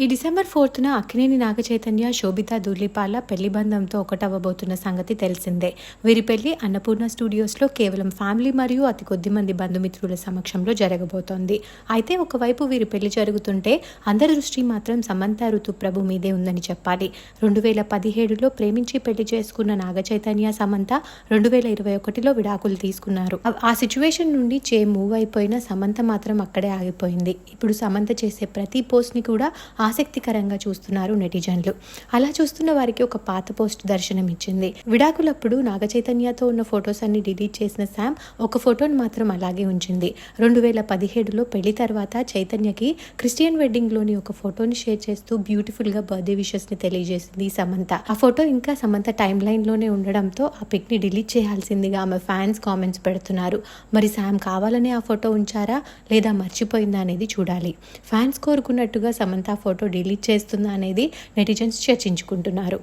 ఈ డిసెంబర్ ఫోర్త్న అక్కినేని నాగచైతన్య శోభిత దూర్లిపాల పెళ్ళి బంధంతో ఒకటవ్వబోతున్న సంగతి తెలిసిందే. వీరి పెళ్ళి అన్నపూర్ణ స్టూడియోస్లో కేవలం ఫ్యామిలీ మరియు అతి కొద్ది మంది బంధుమిత్రుల సమక్షంలో జరగబోతోంది. అయితే ఒకవైపు వీరి పెళ్ళి జరుగుతుంటే అందరి దృష్టి మాత్రం సమంత ఋతుప్రభు మీదే ఉందని చెప్పాలి. రెండు వేల పదిహేడులో ప్రేమించి పెళ్ళి చేసుకున్న నాగచైతన్య సమంత రెండు వేల ఇరవై ఒకటిలో విడాకులు తీసుకున్నారు. ఆ- సిచ్యువేషన్ నుండి చే మూవ్ అయిపోయిన సమంత మాత్రం అక్కడే ఆగిపోయింది. ఇప్పుడు సమంత చేసే ప్రతి పోస్ట్ని కూడా ఆసక్తికరంగా చూస్తున్నారు నెటిజన్లు. అలా చూస్తున్న వారికి ఒక పాత పోస్ట్ దర్శనం ఇచ్చింది విడాకులప్పుడు నాగ చైతన్యతో ఉన్న ఫొటోస్ అన్ని డిలీట్ చేసిన శామ్ ఒక ఫోటోను మాత్రం అలాగే ఉంచింది. రెండు వేల పదిహేడులో పెళ్ళి తర్వాత చైతన్యకి క్రిస్టియన్ వెడ్డింగ్లోని ఒక ఫోటోని షేర్ చేస్తూ బ్యూటిఫుల్గా బర్త్డే విషెస్ని తెలియజేసింది సమంత. ఆ ఫోటో ఇంకా సమంత టైం లైన్లోనే ఉండడంతో ఆ పిక్ని డిలీట్ చేయాల్సిందిగా ఆమె ఫ్యాన్స్ కామెంట్స్ పెడుతున్నారు. మరి శామ్ కావాలనే ఆ ఫోటో ఉంచారా? లేదా మర్చిపోయిందా అనేది చూడాలి. ఫ్యాన్స్ కోరుకున్నట్టుగా సమంత ఆ ఫోటో డిలీట్ చేస్తుందా అనేది నెటిజన్స్ చర్చించుకుంటున్నారు.